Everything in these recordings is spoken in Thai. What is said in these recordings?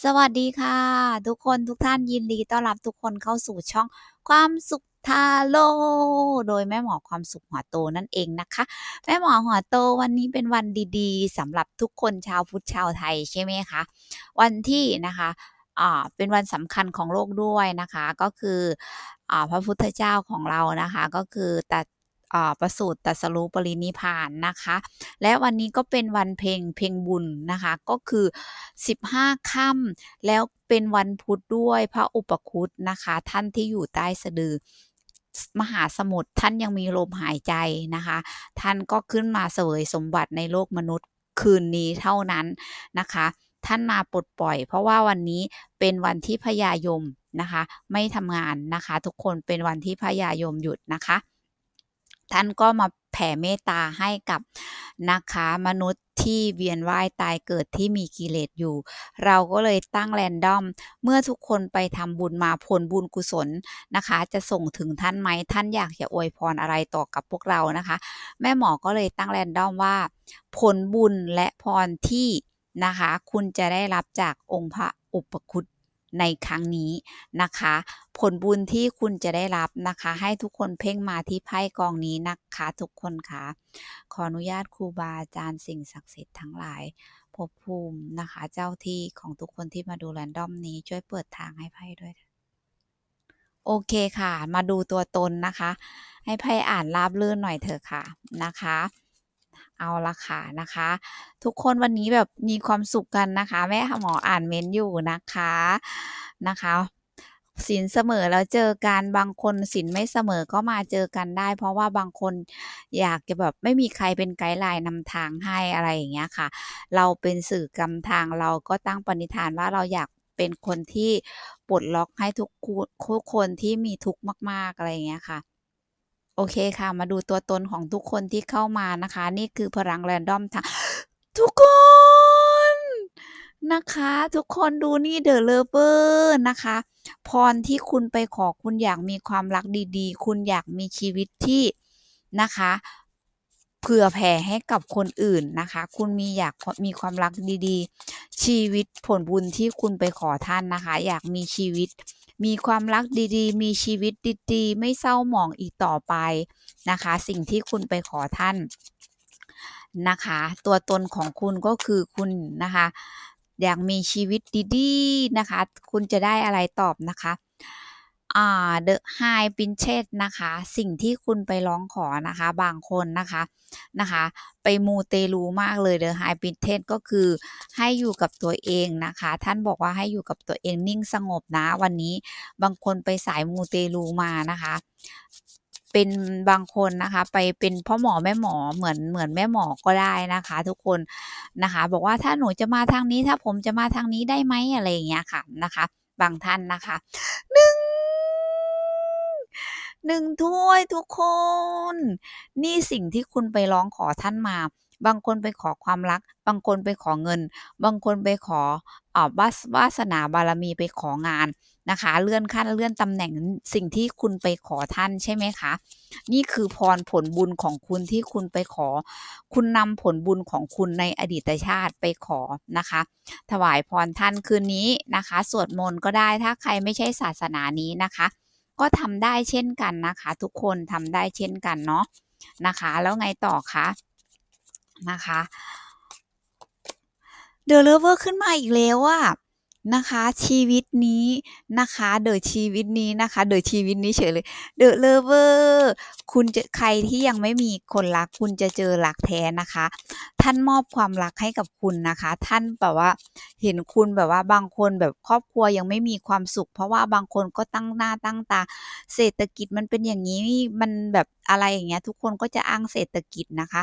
สวัสดีค่ะ ทุกคนทุกท่านยินดีต้อนรับทุกคนเข้าสู่ช่องความสุขทาโร่โดยแม่หมอความสุขหัวโตนั่นเองนะคะ แม่หมอหัวโตวันนี้เป็นวันดีๆสำหรับทุกคนชาวพุทธชาวไทยใช่ไหมคะวันที่นะคะอ่าเป็นวันสำคัญของโลกด้วยนะคะ ก็คืออ่าพระพุทธเจ้าของเรานะคะ ก็คือตัด ประสูติตัสรู้ปรินิพานนะคะ และวันนี้ก็เป็นวันเพ็งเพ็งบุญนะคะ ก็คือ 15ค่ำแล้วเป็นวันพุธด้วยพระอุปคุตนะคะ ท่านที่อยู่ใต้สะดือมหาสมุทรท่านยังมีลมหายใจนะคะ ท่านก็ขึ้นมาเสวยสมบัติในโลกมนุษย์คืนนี้เท่านั้นนะคะ ท่านมาปลดปล่อย เพราะว่าวันนี้เป็นวันที่พญายมนะคะ ไม่ทำงานนะคะ ทุกคนเป็นวันที่พญายมหยุดนะคะ ท่านก็มาแผ่เมตตาให้กับนะคะมนุษย์ที่เวียนว่ายตายเกิดที่มีกิเลสอยู่ เราก็เลยตั้งแรนดอม เมื่อทุกคนไปทำบุญมาผลบุญกุศลนะคะ จะส่งถึงท่านไหมท่านอยากจะอวยพรอะไรต่อกับพวกเรานะคะ แม่หมอก็เลยตั้งแรนดอมว่า ผลบุญและพรที่นะคะ คุณจะได้รับจากองค์พระอุปคุต ในครั้งนี้นะคะ ผลบุญที่คุณจะได้รับนะคะ ให้ทุกคนเพ่งมาที่ไพ่กองนี้นะคะทุกคนค่ะ ขออนุญาตครูบาอาจารย์สิ่งศักดิ์สิทธิ์ทั้งหลายภพภูมินะคะ เจ้าที่ของทุกคนที่มาดูแรนดอมนี้ช่วยเปิดทางให้ไพ่ด้วย โอเคค่ะ มาดูตัวตนนะคะ ให้ไพ่อ่านราบรื่นหน่อยเถอะค่ะนะคะ เอาละค่ะนะคะ ทุกคนวันนี้แบบมีความสุขกันนะคะ แม่หมออ่านเม้นต์อยู่นะคะนะคะสินเสมอแล้วเจอกันบางคนสินไม่เสมอก็มาเจอกันได้ เพราะว่าบางคนอยากจะแบบไม่มีใครเป็นไกด์ไลน์นำทางให้อะไรอย่างเงี้ยค่ะ เราเป็นสื่อกำทางเราก็ตั้งปณิธานว่าเราอยากเป็นคนที่ปลดล็อกให้ทุกคนทุกคนที่มีทุกข์มาก ๆ อะไรอย่างเงี้ยค่ะ โอเคค่ะ มาดูตัวตนของทุกคนที่เข้ามานะคะ นี่คือพลังแรนดอมทั้งทุกคนนะคะ ทุกคนดูนี่เดอะเลเวอร์นะคะ พรที่คุณไปขอคุณอยากมีความรักดีๆ คุณอยากมีชีวิตที่นะคะ เผื่อแผ่ให้กับคนอื่นนะคะ คุณมีอยากมีความรักดีๆ ชีวิตผลบุญที่คุณไปขอท่านนะคะ อยากมีชีวิต มีความรักดีๆ มีชีวิตดีๆ ไม่เศร้าหมองอีกต่อไปนะคะ สิ่งที่คุณไปขอท่านนะคะ ตัวตนของคุณก็คือคุณนะคะ อยากมีชีวิตดีๆนะคะ คุณจะได้อะไรตอบนะคะ อ่า The High Princess นะคะ สิ่งที่คุณไปร้องขอนะคะ บางคนนะคะนะคะ ไปมูเตลูมากเลย The High Princess ก็คือให้อยู่กับตัวเองนะคะ ท่านบอกว่าให้อยู่กับตัวเองนิ่งสงบนะ วันนี้บางคนไปสายมูเตลูมานะคะเป็นบางคนนะคะไปเป็นพ่อหมอแม่หมอเหมือนเหมือนแม่หมอก็ได้นะคะ ทุกคนนะคะ บอกว่าถ้าหนูจะมาทางนี้ถ้าผมจะมาทางนี้ได้ไหมอะไรอย่างเงี้ยค่ะนะคะ บางท่านนะคะหนึ่ง หนึ่งถ้วยทุกคน นี่สิ่งที่คุณไปร้องขอท่านมา บางคนไปขอความรัก บางคนไปขอเงิน บางคนไปขออ่าวาสวาสนาบารมีไปของานนะคะ เลื่อนขั้นเลื่อนตำแหน่งสิ่งที่คุณไปขอท่านใช่ไหมคะ นี่คือพรผลบุญของคุณที่คุณไปขอ คุณนำผลบุญของคุณในอดีตชาติไปขอนะคะ ถวายพรท่านคืนนี้นะคะ สวดมนต์ก็ได้ถ้าใครไม่ใช่ศาสนานี้นะคะ ก็ทำได้เช่นกันนะคะ ทุกคนทำได้เช่นกันเนาะนะคะ แล้วไงต่อคะนะคะเดอะเลเวอร์ขึ้นมาอีกแล้วอะนะคะชีวิตนี้นะคะเดอะชีวิตนี้นะคะเดอะชีวิตนี้เฉยเลยเดอะเลเวอร์คุณจะใครที่ยังไม่มีคนรักคุณจะเจอรักแท้นะคะ ท่านมอบความรักให้กับคุณนะคะ ท่านแบบว่าเห็นคุณแบบว่าบางคนแบบครอบครัวยังไม่มีความสุข เพราะว่าบางคนก็ตั้งหน้าตั้งตา เศรษฐกิจมันเป็นอย่างนี้มันแบบอะไรอย่างเงี้ยทุกคนก็จะอ้างเศรษฐกิจนะคะ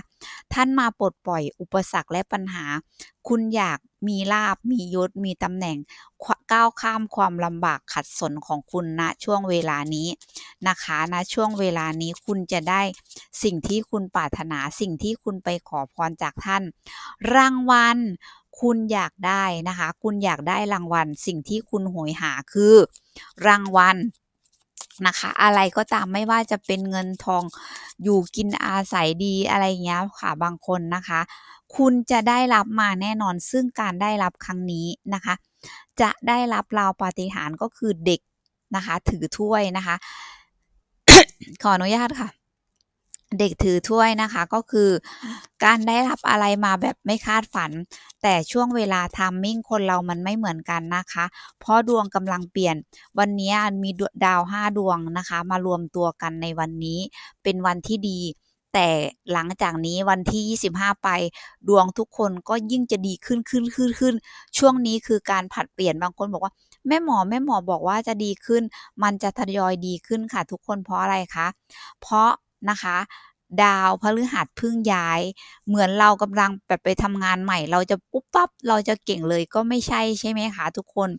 ท่านมาปลดปล่อยอุปสรรคและปัญหา คุณอยากมีลาบมียศมีตำแหน่ง ก้าวข้ามความลำบากขัดสนของคุณณนะช่วงเวลานี้นะคะณนะช่วงเวลานี้คุณจะได้สิ่งที่คุณปรารถนาสิ่งที่คุณไปขอพรจากท่าน รางวัลคุณอยากได้นะคะ คุณอยากได้รางวัล สิ่งที่คุณโหยหาคือ รางวัลนะคะ อะไรก็ตามไม่ว่าจะเป็นเงินทองอยู่กินอาศัยดีอะไรเงี้ยค่ะบางคนนะคะ คุณจะได้รับมาแน่นอนซึ่งการได้รับครั้งนี้นะคะ จะได้รับราวปาฏิหาริย์ก็คือเด็กนะคะ ถือถ้วยนะคะ ขออนุญาตค่ะ เด็กถือถ้วยนะคะก็คือการได้รับอะไรมาแบบไม่คาดฝัน แต่ช่วงเวลาทามมิ่งคนเรามันไม่เหมือนกันนะคะ เพราะดวงกำลังเปลี่ยน วันนี้มีดาวห้าดวงนะคะ มารวมตัวกันในวันนี้เป็นวันที่ดี แต่หลังจากนี้วันที่ 25 ไป ดวงทุกคนก็ยิ่งจะดีขึ้นขึ้นขึ้นขึ้น ช่วงนี้คือการผัดเปลี่ยนบางคนบอกว่า แม่หมอแม่หมอบอกว่าจะดีขึ้น มันจะทยอยดีขึ้นค่ะ ทุกคนเพราะอะไรคะ เพราะนะคะ ดาวพฤหัสพึ่งย้าย เหมือนเรากำลังแบบไปทำงานใหม่ เราจะปุ๊บปั๊บเราจะเก่งเลยก็ไม่ใช่ใช่ไหมคะทุกคน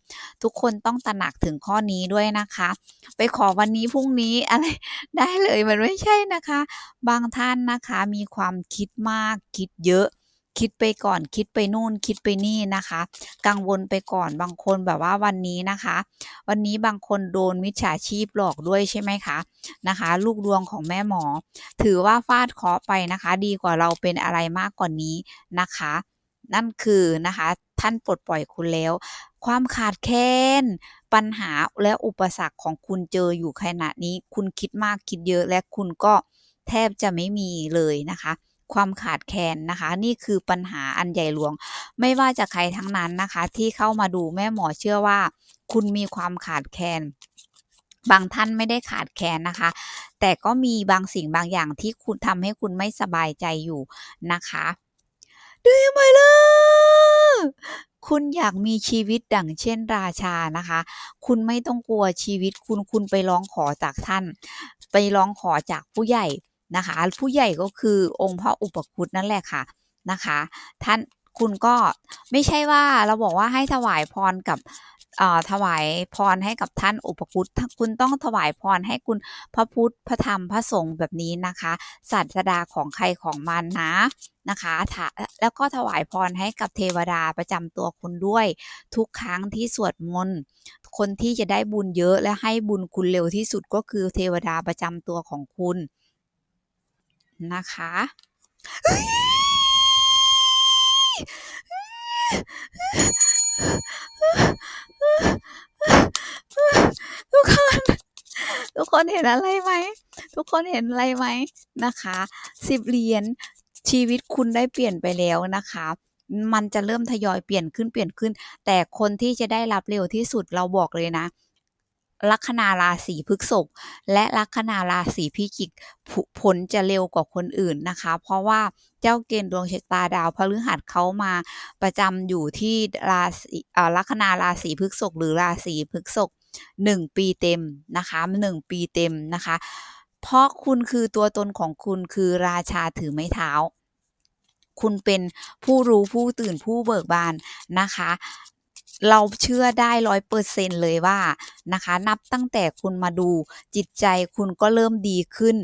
ทุกคนต้องตระหนักถึงข้อนี้ด้วยนะคะ ไปขอวันนี้พรุ่งนี้อะไรได้เลยมันไม่ใช่นะคะ บางท่านนะคะมีความคิดมากคิดเยอะ คิดไปก่อนคิดไปนู่นคิดไปนี่นะคะ กังวลไปก่อนบางคนแบบว่าวันนี้นะคะ วันนี้บางคนโดนมิจฉาชีพหลอกด้วยใช่ไหมคะนะคะ ลูกดวงของแม่หมอ ถือว่าฟาดเคาะไปนะคะ ดีกว่าเราเป็นอะไรมากกว่านี้นะคะ นั่นคือนะคะท่านปลดปล่อยคุณแล้ว ความขาดแคลนปัญหาและอุปสรรคของคุณเจออยู่ขณะนี้ คุณคิดมากคิดเยอะและคุณก็แทบจะไม่มีเลยนะคะ ความขาดแคลนนะคะ นี่คือปัญหาอันใหญ่หลวง ไม่ว่าจะใครทั้งนั้นนะคะ ที่เข้ามาดูแม่หมอเชื่อว่า คุณมีความขาดแคลนบางท่านไม่ได้ขาดแคลนนะคะ แต่ก็มีบางสิ่งบางอย่างที่คุณทำให้คุณไม่สบายใจอยู่นะคะ Do you my love คุณอยากมีชีวิตดั่งเช่นราชานะคะ คุณไม่ต้องกลัวชีวิตคุณคุณไปร้องขอจากท่าน ไปร้องขอจากผู้ใหญ่ นะคะ ผู้ใหญ่ก็คือองค์พระอุปคุตนั่นแหละค่ะนะคะ ท่านคุณก็ไม่ใช่ว่าเราบอกว่าให้ถวายพรกับอ่อถวายพรให้กับท่านอุปคุตคุณต้องถวายพรให้คุณพระพุทธพระธรรมพระสงฆ์แบบนี้นะคะศาสดาของใครของมันนะนะคะแล้วก็ถวายพรให้กับเทวดาประจำตัวคุณด้วย ทุกครั้งที่สวดมนต์คนที่จะได้บุญเยอะและให้บุญคุณเร็วที่สุดก็คือเทวดาประจำตัวของคุณ นะคะทุกคน ทุกคนเห็นอะไรไหม ทุกคนเห็นอะไรไหมนะคะสิบเหรียญชีวิตคุณได้เปลี่ยนไปแล้วนะคะ มันจะเริ่มทยอยเปลี่ยนขึ้นเปลี่ยนขึ้น แต่คนที่จะได้รับเร็วที่สุดเราบอกเลยนะ ลัคนาราศีพฤกษภและลัคนาราศีพิจิกผลจะเร็วกว่าคนอื่นนะคะ เพราะว่าเจ้าเกณฑ์ดวงชะตาดาวพฤหัสเขามาประจำอยู่ที่ราศีลัคนาราศีพฤกษภหรือราศีพฤกษภหนึ่งปีเต็มนะคะหนึ่งปีเต็มนะคะ เพราะคุณคือตัวตนของคุณคือราชาถือไม้เท้า คุณเป็นผู้รู้ผู้ตื่นผู้เบิกบานนะคะ เราเชื่อได้ร้อยเปอร์เซ็นเลยว่านะคะ นับตั้งแต่คุณมาดูจิตใจคุณก็เริ่มดีขึ้น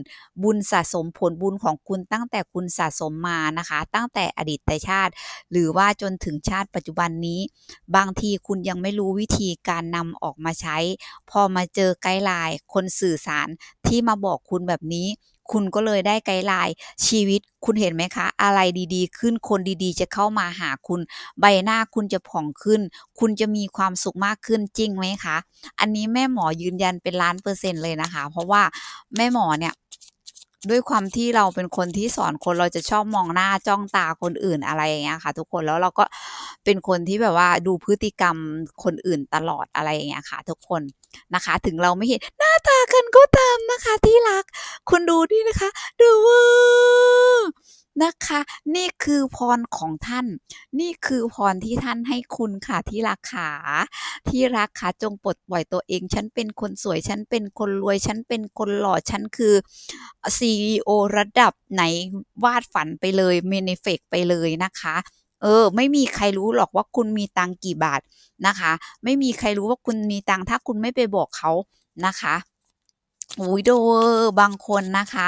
บุญสะสมผลบุญของคุณตั้งแต่คุณสะสมมานะคะ ตั้งแต่อดีตชาติ หรือว่าจนถึงชาติปัจจุบันนี้ บางทีคุณยังไม่รู้วิธีการนำออกมาใช้ พอมาเจอไกด์ไลน์คนสื่อสารที่มาบอกคุณแบบนี้ คุณก็เลยได้ไกด์ไลน์ชีวิตคุณเห็นไหมคะ อะไรดีๆ ขึ้นคนดีๆ จะเข้ามาหาคุณ ใบหน้าคุณจะผ่องขึ้น คุณจะมีความสุขมากขึ้นจริงไหมคะ อันนี้แม่หมอยืนยันเป็นล้านเปอร์เซ็นต์เลยนะคะ เพราะว่าแม่หมอเนี่ย ด้วยความที่เราเป็นคนที่สอนคนเราจะชอบมองหน้าจ้องตาคนอื่นอะไรอย่างเงี้ยค่ะ ทุกคนแล้วเราก็เป็นคนที่แบบว่าดูพฤติกรรมคนอื่นตลอดอะไรอย่างเงี้ยค่ะ ทุกคนนะคะ ถึงเราไม่เห็นหน้าตากันก็ตามนะคะ ที่รัก คุณดูนี่นะคะ ดูว่า นะคะ นี่คือพรของท่าน นี่คือพรที่ท่านให้คุณค่ะที่รักขาที่รักค่ะจงปลดปล่อยตัวเอง ฉันเป็นคนสวย ฉันเป็นคนรวย ฉันเป็นคนหล่อ ฉันคือ CEO ระดับไหนวาดฝันไปเลยเมนิเฟกไปเลยนะคะเออ ไม่มีใครรู้หรอกว่าคุณมีตังกี่บาทนะคะ ไม่มีใครรู้ว่าคุณมีตังถ้าคุณไม่ไปบอกเขานะคะอุ้ยโดบางคนนะคะ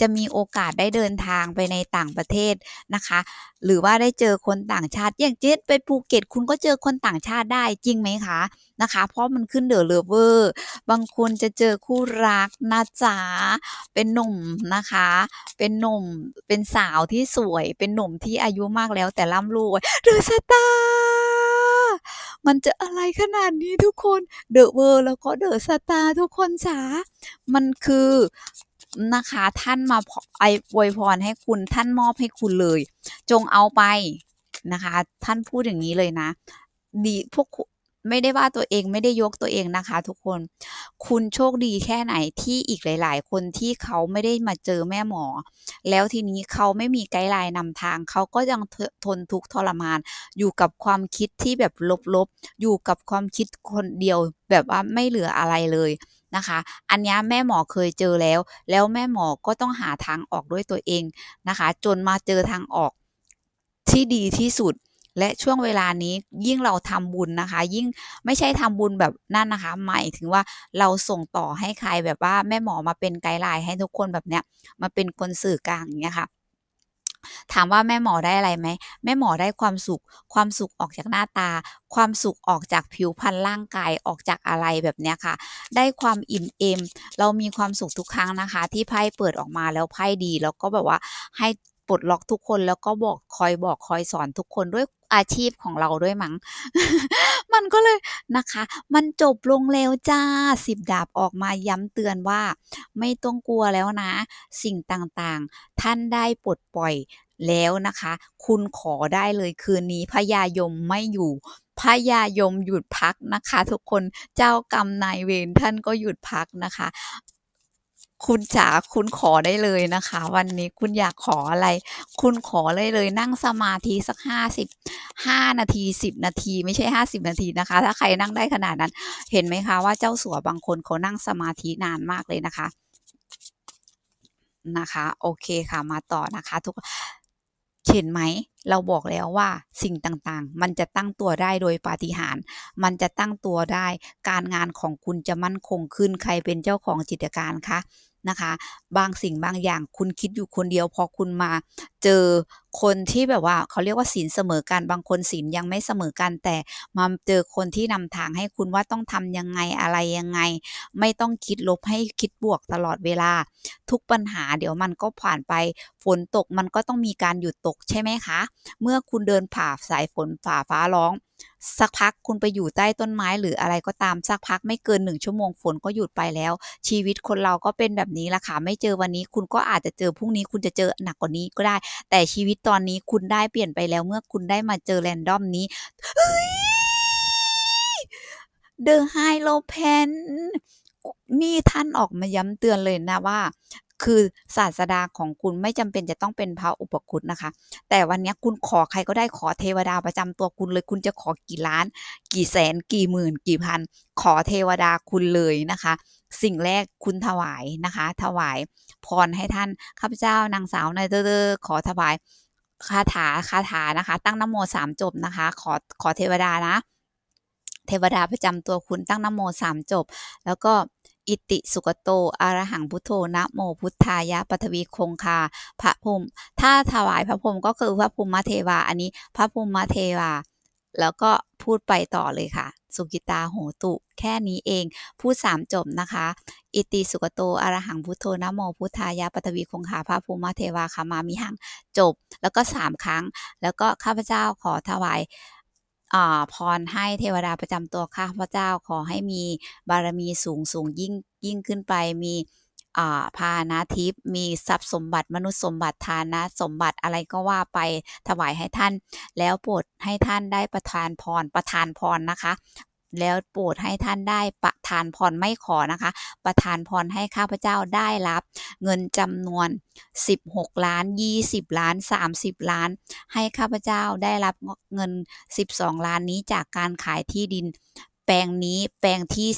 จะมีโอกาสได้เดินทางไปในต่างประเทศนะคะ หรือว่าได้เจอคนต่างชาติ อย่างเช่นไปภูเก็ตคุณก็เจอคนต่างชาติได้จริงไหมคะ?นะคะ เพราะมันขึ้น The Lover บางคนจะเจอคู่รักนะจ๊ะเป็นหนุ่มนะคะ เป็นหนุ่มเป็นสาวที่สวย เป็นหนุ่มที่อายุมากแล้วแต่ร่ำรวย The Star มันจะอะไรขนาดนี้ทุกคน The World แล้วก็ The Star ทุกคนจ๋ามันคือ นะคะ ท่านมาไอวยพรให้คุณท่านมอบให้คุณเลย จงเอาไปนะคะ ท่านพูดอย่างงี้เลยนะ ดีพวกไม่ได้ว่าตัวเองไม่ได้ยกตัวเองนะคะ ทุกคน คุณโชคดีแค่ไหนที่อีกหลาย ๆ คนที่เขาไม่ได้มาเจอแม่หมอ แล้วทีนี้เขาไม่มีไกด์ไลน์นำทาง เขาก็ยังททนทุกข์ทรมาน อยู่กับความคิดที่แบบลบๆ อยู่กับความคิดคนเดียวแบบว่าไม่เหลืออะไรเลย นะคะ อันนี้แม่หมอเคยเจอแล้ว แล้วแม่หมอก็ต้องหาทางออกด้วยตัวเองนะคะ จนมาเจอทางออกที่ดีที่สุด และช่วงเวลานี้ยิ่งเราทำบุญนะคะ ยิ่งไม่ใช่ทำบุญแบบนั่นนะคะ หมายถึงว่าเราส่งต่อให้ใครแบบว่าแม่หมอมาเป็นไกด์ไลน์ให้ทุกคนแบบเนี้ยมาเป็นคนสื่อกลางอย่างเงี้ยค่ะ ถามว่าแม่หมอได้อะไรไหม?แม่หมอได้ความสุข ความสุขออกจากหน้าตา ความสุขออกจากผิวพรรณร่างกายออกจากอะไรแบบเนี้ยค่ะ ได้ความอิ่มเอม เรามีความสุขทุกครั้งนะคะ ที่ไพ่เปิดออกมาแล้วไพ่ดีแล้วก็แบบว่าให้ปลดล็อกทุกคนแล้วก็บอกคอยบอกคอยสอนทุกคนด้วย อาชีพของเราด้วยมั้ง มันก็เลยนะคะ มันจบลงแล้วจ้ะ10ดาบออกมาย้ำเตือนว่า ไม่ต้องกลัวแล้วนะ สิ่งต่างๆ ท่านได้ปลดปล่อยแล้วนะคะ คุณขอได้เลยคืนนี้พญายมไม่อยู่พญายมหยุดพักนะคะ ทุกคนเจ้ากรรมนายเวรท่านก็หยุดพักนะคะ คุณจ๋าคุณขอได้เลยนะคะ วันนี้คุณอยากขออะไร คุณขอได้เลยนั่งสมาธิสัก50 5 นาที 10 นาทีไม่ใช่ 50 นาทีนะคะ ถ้าใครนั่งได้ขนาดนั้น เห็นไหมคะว่าเจ้าสัวบางคนเขานั่งสมาธินานมากเลยนะคะนะคะ โอเคค่ะมาต่อนะคะทุกเห็นไหม เราบอกแล้วว่าสิ่งต่างๆ มันจะตั้งตัวได้โดยปาฏิหาริย์มันจะตั้งตัวได้ การงานของคุณจะมั่นคงขึ้นใครเป็นเจ้าของกิจการคะ นะคะ บางสิ่งบางอย่างคุณคิดอยู่คนเดียว พอคุณมาเจอคนที่แบบว่าเขาเรียกว่าศีลเสมอกัน บางคนศีลยังไม่เสมอกัน แต่มาเจอคนที่นำทางให้คุณว่าต้องทำยังไงอะไรยังไง ไม่ต้องคิดลบให้คิดบวกตลอดเวลา ทุกปัญหาเดี๋ยวมันก็ผ่านไป ฝนตกมันก็ต้องมีการหยุดตกใช่ไหมคะ เมื่อคุณเดินผ่าสายฝนฝ่าฟ้าร้อง สักพักคุณไปอยู่ใต้ต้นไม้หรืออะไรก็ตามสักพักไม่เกิน1ชั่วโมงฝนก็หยุดไปแล้ว ชีวิตคนเราก็เป็นแบบนี้ละค่ะไม่เจอวันนี้คุณก็อาจจะเจอพรุ่งนี้คุณจะเจอหนักกว่านี้ก็ได้ แต่ชีวิตตอนนี้คุณได้เปลี่ยนไปแล้วเมื่อคุณได้มาเจอ random นี้เฮ้ย The Hierophant นี่ท่านออกมาย้ำเตือนเลยนะว่า คือศาสดาของคุณไม่จำเป็นจะต้องเป็นพระอุปคุตนะคะ แต่วันนี้คุณขอใครก็ได้ขอเทวดาประจำตัวคุณเลย คุณจะขอกี่ล้าน กี่แสน กี่หมื่น กี่พัน ขอเทวดาคุณเลยนะคะ สิ่งแรกคุณถวายนะคะ ถวายพรให้ท่านข้าพเจ้านางสาวนายเด้อๆขอถวายคาถาคาถานะคะ ตั้งนะโม3จบนะคะ ขอขอเทวดานะ เทวดาประจำตัวคุณตั้งนะโม3จบ แล้วก็ อิติสุขโตอะระหังพุทโธ นะโมพุทธายะปฐวีคงคา พระพรหมถ้าถวายพระพรหมก็คือพระพรหมเทวา อันนี้พระพรหมเทวา แล้วก็พูดไปต่อเลยค่ะ สุกิตาโหตุ แค่นี้เอง พูด3จบนะคะ อิติสุขโตอะระหังพุทโธ นะโมพุทธายะปฐวีคงคา พระภูมิเทวาขมามิหัง จบ แล้วก็3ครั้ง แล้วก็ข้าพเจ้าขอถวาย พรให้เทวดาประจำตัวข้าพเจ้าขอให้มีบารมีสูงสูงยิ่งยิ่งขึ้นไปมีอ่าพาหนะทิพย์มีทรัพย์สมบัติมนุษย์สมบัติฐานะสมบัติอะไรก็ว่าไปถวายให้ท่าน แล้วโปรดให้ท่านได้ประทานพรประทานพรนะคะ แล้วโปรดให้ท่านได้ประทานพรไม่ขอนะคะ ประทานพรให้ข้าพเจ้าได้รับ เงินจำนวน 16 ล้าน 20 ล้าน 30 ล้าน ให้ข้าพเจ้าได้รับเงิน 12 ล้านนี้จากการขายที่ดิน แปลงนี้แปลงที่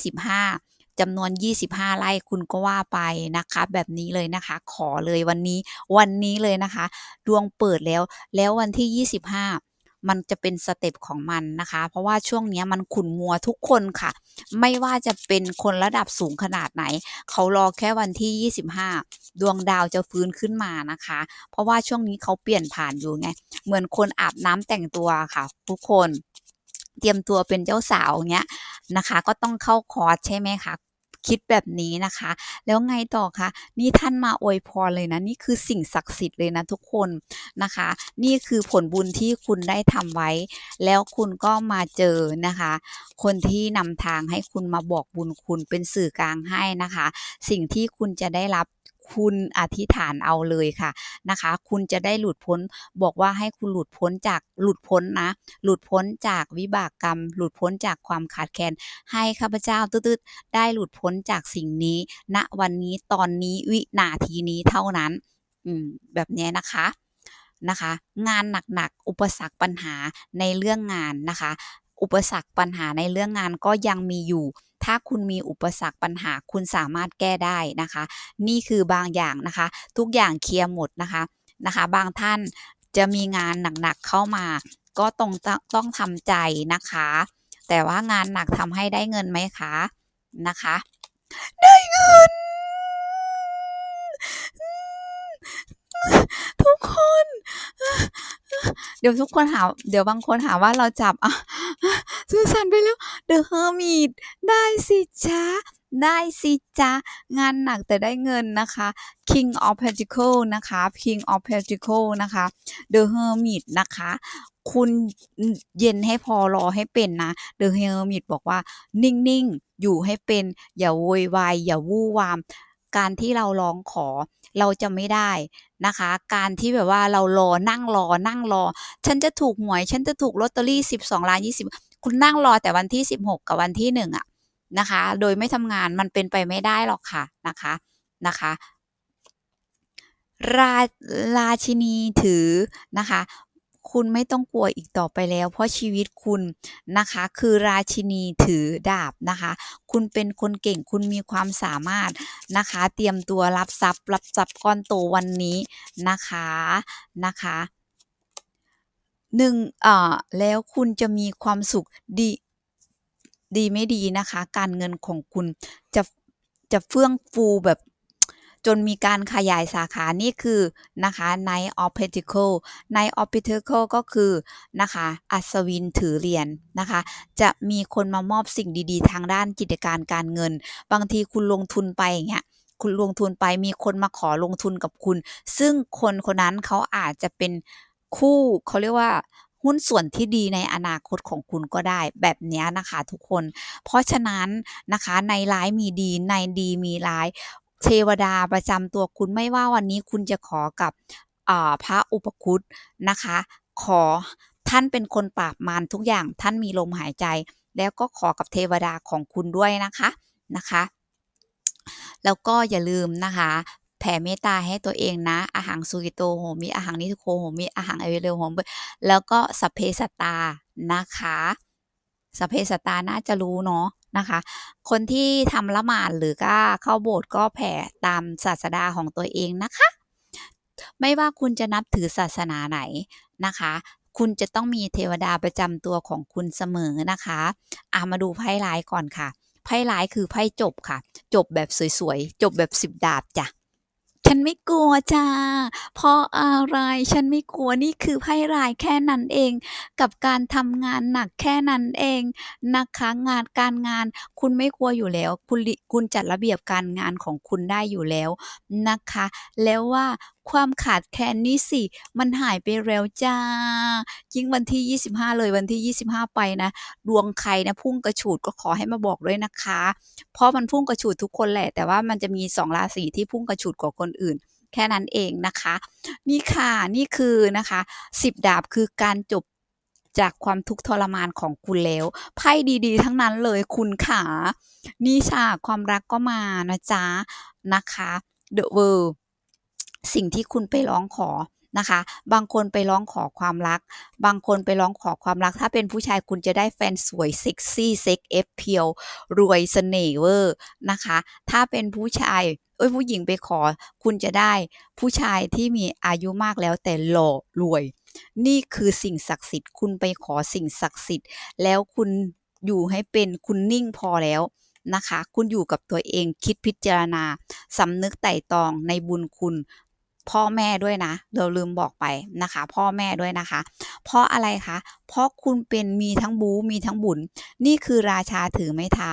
15จำนวน 25 ไร่คุณก็ว่าไปนะคะ แบบนี้เลยนะคะ ขอเลยวันนี้ วันนี้เลยนะคะ ดวงเปิดแล้ว แล้ววันที่ 25 มันจะเป็นสเต็ปของมันนะคะ เพราะว่าช่วงนี้มันขุ่นมัวทุกคนค่ะ ไม่ว่าจะเป็นคนระดับสูงขนาดไหน เขารอแค่วันที่ 25 ดวงดาวจะฟื้นขึ้นมานะคะ เพราะว่าช่วงนี้เขาเปลี่ยนผ่านอยู่ไง เหมือนคนอาบน้ำแต่งตัวค่ะ ทุกคนเตรียมตัวเป็นเจ้าสาวเงี้ยนะคะ ก็ต้องเข้าคอร์สใช่ไหมคะ คิดแบบนี้นะคะ แล้วไงต่อคะนี่ท่านมาอวยพรเลยนะนี่คือสิ่งศักดิ์สิทธิ์เลยนะทุกคนนะคะ นี่คือผลบุญที่คุณได้ทำไว้ แล้วคุณก็มาเจอนะคะ คนที่นำทางให้คุณมาบอกบุญคุณเป็นสื่อกลางให้นะคะ สิ่งที่คุณจะได้รับ คุณอธิษฐานเอาเลยค่ะนะคะ คุณจะได้หลุดพ้นบอกว่าให้คุณหลุดพ้นจากหลุดพ้นนะ หลุดพ้นจากวิบากกรรม หลุดพ้นจากความขาดแคลนให้ข้าพเจ้าตืดๆได้หลุดพ้นจากสิ่งนี้ณวันนี้ตอนนี้วินาทีนี้เท่านั้น อืมแบบนี้นะคะนะคะ งานหนักๆ อุปสรรคปัญหาในเรื่องงานนะคะ อุปสรรคปัญหาในเรื่องงานก็ยังมีอยู่ ถ้าคุณมีอุปสรรคปัญหาคุณสามารถแก้ได้นะคะ นี่คือบางอย่างนะคะ ทุกอย่างเคลียร์หมดนะคะนะคะ บางท่านจะมีงานหนักๆเข้ามา ก็ต้องตต้องทำใจนะคะ แต่ว่างานหนักทำให้ได้เงินไหมคะ?นะคะ ได้เงิน ทุกคน เดี๋ยวทุกคนหา เดี๋ยวบางคนหาว่าเราจับอะมือสั่นไปแล้ว The Hermit ได้สิจ๊ะได้สิจ๊ะงานหนักแต่ได้เงินนะคะ King of Pentacle นะคะ King of Pentacle นะคะ The Hermit นะคะ คุณเย็นให้พอรอให้เป็นนะ The Hermit บอกว่านิ่ง ๆ อยู่ให้เป็น อย่าโวยวาย อย่าวู่วาม การที่เราร้องขอเราจะไม่ได้นะคะ การที่แบบว่าเรารอนั่งรอนั่งรอ ฉันจะถูกหวย ฉันจะถูกลอตเตอรี่ 12ล้าน20 คุณนั่งรอแต่วันที่ 16 กับวันที่1อะนะคะ โดยไม่ทำงานมันเป็นไปไม่ได้หรอกค่ะนะคะนะคะราราชินีถือนะคะ คุณไม่ต้องกลัวอีกต่อไปแล้ว เพราะชีวิตคุณนะคะ คือราชินีถือดาบนะคะ คุณเป็นคนเก่งคุณมีความสามารถนะคะ เตรียมตัวรับทรัพย์ รับทรัพย์ก้อนโตวันนี้นะคะนะคะ1อ่าแล้วคุณจะมีความสุขดีดีไม่ดีนะคะ การเงินของคุณจะจะเฟื่องฟูแบบ จนมีการขยายสาขานี่คือนะคะ Knight of Pentacle Knight of Pentacle ก็คือนะคะ อัศวินถือเหรียญนะคะ จะมีคนมามอบสิ่งดีๆ ทางด้านกิจการการเงิน บางทีคุณลงทุนไปอย่างเงี้ยคุณลงทุนไปมีคนมาขอลงทุนกับคุณ ซึ่งคนคนนั้นเขาอาจจะเป็นคู่เขาเรียกว่าหุ้นส่วนที่ดีในอนาคตของคุณก็ได้แบบนี้นะคะทุกคน เพราะฉะนั้นนะคะในร้ายมีดีในดีมีร้าย เทวดาประจำตัวคุณไม่ว่าวันนี้คุณจะขอกับพระอุปคุตนะคะ ขอท่านเป็นคนปราบมารทุกอย่างท่านมีลมหายใจ แล้วก็ขอกับเทวดาของคุณด้วยนะคะนะคะ แล้วก็อย่าลืมนะคะแผ่เมตตาให้ตัวเองนะอะหังสุกิโตโหมิอะหังนิธิโคโหมิอะหังอเวโรโหมิแล้วก็สัพเพสตานะคะสัพเพสตาน่าจะรู้เนาะ นะคะ คนที่ทำละหมาดหรือก็เข้าโบสถ์ก็แผ่ตามศาสดาของตัวเองนะคะ ไม่ว่าคุณจะนับถือศาสนาไหนนะคะ คุณจะต้องมีเทวดาประจำตัวของคุณเสมอนะคะอามาดูไพ่ร้ายก่อนค่ะไพ่ร้ายคือไพ่จบค่ะ จบแบบสวยๆ จบแบบสิบดาบจ้ะ ฉันไม่กลัวจ้า เพราะอะไรฉันไม่กลัวนี่คือไพ่รายแค่นั้นเอง กับการทำงานหนักแค่นั้นเองนะคะงานการงานคุณไม่กลัวอยู่แล้ว คุณคุณจัดระเบียบการงานของคุณได้อยู่แล้วนะคะ แล้วว่า ความขาดแคลนนี่สิ มันหายไปแล้วจ้ะยิ่งวันที่ 25 เลยวันที่ 25 ไปนะ ดวงใครนะพุ่งกระฉูดก็ขอให้มาบอกด้วยนะคะ เพราะมันพุ่งกระฉูดทุกคนแหละ แต่ว่ามันจะมี 2 ราศีที่พุ่งกระฉูดกว่าคนอื่นแค่นั้นเองนะคะ นี่ค่ะ นี่คือนะคะ10ดาบคือการจบจากความทุกข์ทรมานของคุณแล้ว ไพ่ดีๆ ทั้งนั้นเลยคุณขานี่ค่ะความรักก็มานะจ๊ะนะคะ The World สิ่งที่คุณไปร้องขอนะคะ บางคนไปร้องขอความรัก บางคนไปร้องขอความรัก ถ้าเป็นผู้ชายคุณจะได้แฟนสวยเซ็กซี่เซ็กส์ Appeal รวยเสน่ห์เวอร์นะคะ ถ้าเป็นผู้ชายเอ๊ยผู้หญิงไปขอ คุณจะได้ผู้ชายที่มีอายุมากแล้วแต่หล่อรวย นี่คือสิ่งศักดิ์สิทธิ์ คุณไปขอสิ่งศักดิ์สิทธิ์ แล้วคุณอยู่ให้เป็นคุณนิ่งพอแล้วนะคะ คุณอยู่กับตัวเองคิดพิจารณาสำนึกไตร่ตรองในบุญคุณ พ่อแม่ด้วยนะเราลืมบอกไปนะคะ พ่อแม่ด้วยนะคะ เพราะอะไรคะเพราะคุณเป็นมีทั้งบูมีทั้งบุญ นี่คือราชาถือไม้เท้า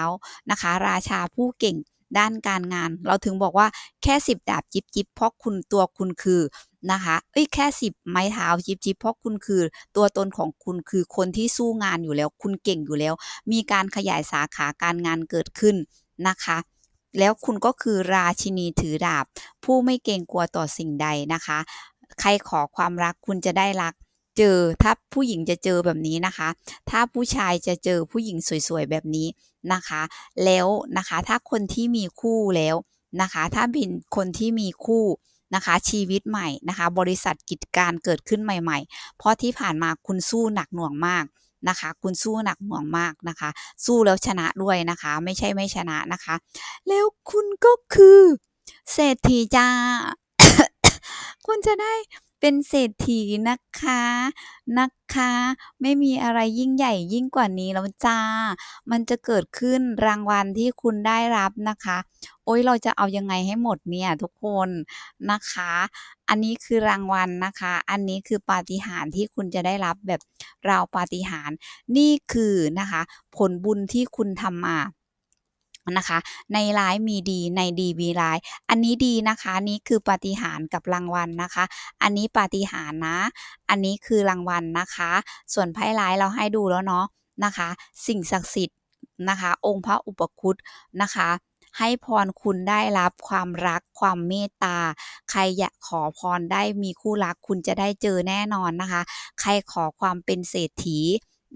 นะคะ ราชาผู้เก่งด้านการงาน เราถึงบอกว่าแค่10ดาบจิ๊บเพราะคุณตัวคุณคือนะคะเอ๊ยแค่10ไม้เท้าจิ๊บเพราะคุณคือ ตัวตนของคุณคือคนที่สู้งานอยู่แล้ว คุณเก่งอยู่แล้ว มีการขยายสาขาการงานเกิดขึ้นนะคะ แล้วคุณก็คือราชินีถือดาบ ผู้ไม่เกรงกลัวต่อสิ่งใดนะคะ ใครขอความรักคุณจะได้รักเจอ ถ้าผู้หญิงจะเจอแบบนี้นะคะ ถ้าผู้ชายจะเจอผู้หญิงสวยๆแบบนี้นะคะ แล้วนะคะถ้าคนที่มีคู่แล้วนะคะ ถ้าเป็นคนที่มีคู่นะคะชีวิตใหม่นะคะ บริษัทกิจการเกิดขึ้นใหม่ ๆ เพราะที่ผ่านมาคุณสู้หนักหน่วงมาก นะคะ คุณสู้หนักหน่วงมากนะคะ สู้แล้วชนะด้วยนะคะ ไม่ใช่ไม่ชนะนะคะ แล้วคุณก็คือ เศรษฐีจ้า คุณจะได้ เป็นเศรษฐีนะคะนะคะ ไม่มีอะไรยิ่งใหญ่ยิ่งกว่านี้แล้วจ้ะมันจะเกิดขึ้นรางวัลที่คุณได้รับนะคะ โอ๊ยเราจะเอายังไงให้หมดเนี่ยทุกคนนะคะ อันนี้คือรางวัลนะคะ อันนี้คือปาฏิหาริย์ที่คุณจะได้รับแบบราวปาฏิหาริย์นี่คือนะคะ ผลบุญที่คุณทำมา นะคะ ในร้ายมีดีในดีมีร้าย อันนี้ดีนะคะนี่คือปาฏิหาริย์กับรางวัลนะคะ อันนี้ปาฏิหาริย์นะ อันนี้คือรางวัลนะคะ ส่วนไพ่ร้ายเราให้ดูแล้วเนาะนะคะ สิ่งศักดิ์สิทธิ์นะคะ องค์พระอุปคุตนะคะให้พรคุณได้รับความรักความเมตตา ใครอยากขอพรได้มีคู่รักคุณจะได้เจอแน่นอนนะคะ ใครขอความเป็นเศรษฐี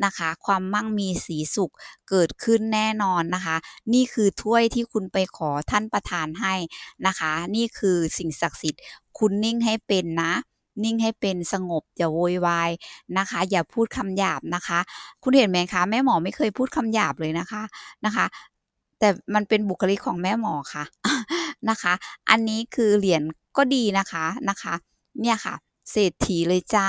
นะคะ ความมั่งมีสีสุขเกิดขึ้นแน่นอนนะคะ นี่คือถ้วยที่คุณไปขอท่านประทานให้นะคะ นี่คือสิ่งศักดิ์สิทธิ์ คุณนิ่งให้เป็นนะนิ่งให้เป็นสงบอย่าโวยวายนะคะ อย่าพูดคำหยาบนะคะ คุณเห็นไหมคะแม่หมอไม่เคยพูดคำหยาบเลยนะคะนะคะ แต่มันเป็นบุคลิกของแม่หมอค่ะนะคะ อันนี้คือเหรียญก็ดีนะคะนะคะ เนี่ยค่ะ เศรษฐีเลยจ้ะ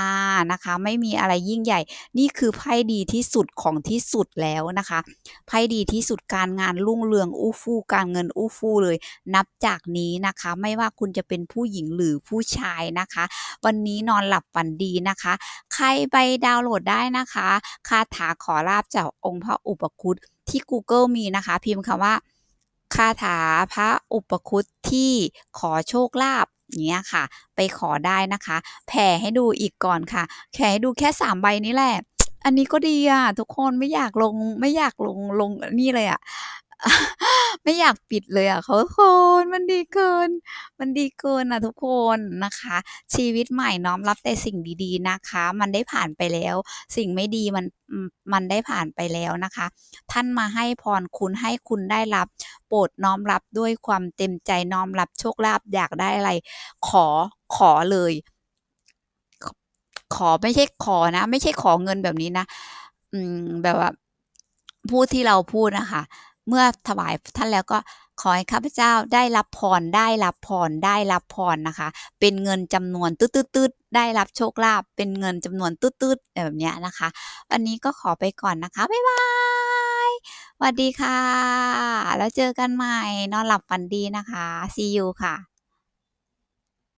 นะคะ ไม่มีอะไรยิ่งใหญ่ นี่คือไพ่ดีที่สุดของที่สุดแล้วนะคะไพ่ดีที่สุดการงานรุ่งเรืองอู้ฟู่การเงินอู้ฟู่เลย นับจากนี้นะคะ ไม่ว่าคุณจะเป็นผู้หญิงหรือผู้ชายนะคะ วันนี้นอนหลับฝันดีนะคะ ใครไปดาวน์โหลดได้นะคะคาถาขอลาภจากองค์พระอุปคุตที่กูเกิลมีนะคะ พิมพ์คำว่าคาถาพระอุปคุตที่ขอโชคลาภ เงี้ยค่ะ ไปขอได้นะคะ แผ่ให้ดูอีกก่อนค่ะแผ่ให้ดูแค่ 3 ใบนี้แหละ อันนี้ก็ดีอะทุกคนไม่อยากลงไม่อยากลงลงนี่เลยอะ ไม่อยากปิดเลยอะทุกคนมันดีเกิน มันดีเกินอะทุกคนนะคะ ชีวิตใหม่น้อมรับแต่สิ่งดีๆนะคะ มันได้ผ่านไปแล้ว สิ่งไม่ดีมันมันได้ผ่านไปแล้วนะคะ ท่านมาให้พรคุณให้คุณได้รับ โปรดน้อมรับด้วยความเต็มใจน้อมรับโชคลาภอยากได้อะไร ขอขอเลย ขอไม่ใช่ขอนะ ไม่ใช่ขอเงินแบบนี้นะ อืมแบบว่าพูดที่เราพูดนะคะ เมื่อถวายท่านแล้วก็ขอให้ข้าพเจ้าได้รับพรได้รับพรได้รับพรนะคะ เป็นเงินจำนวนตืดๆได้รับโชคลาภเป็นเงินจำนวนตืดๆแบบเนี้ยนะคะ วันนี้ก็ขอไปก่อนนะคะบ๊ายบายสวัสดีค่ะ แล้วเจอกันใหม่นอนหลับฝันดีนะคะ See you ค่ะ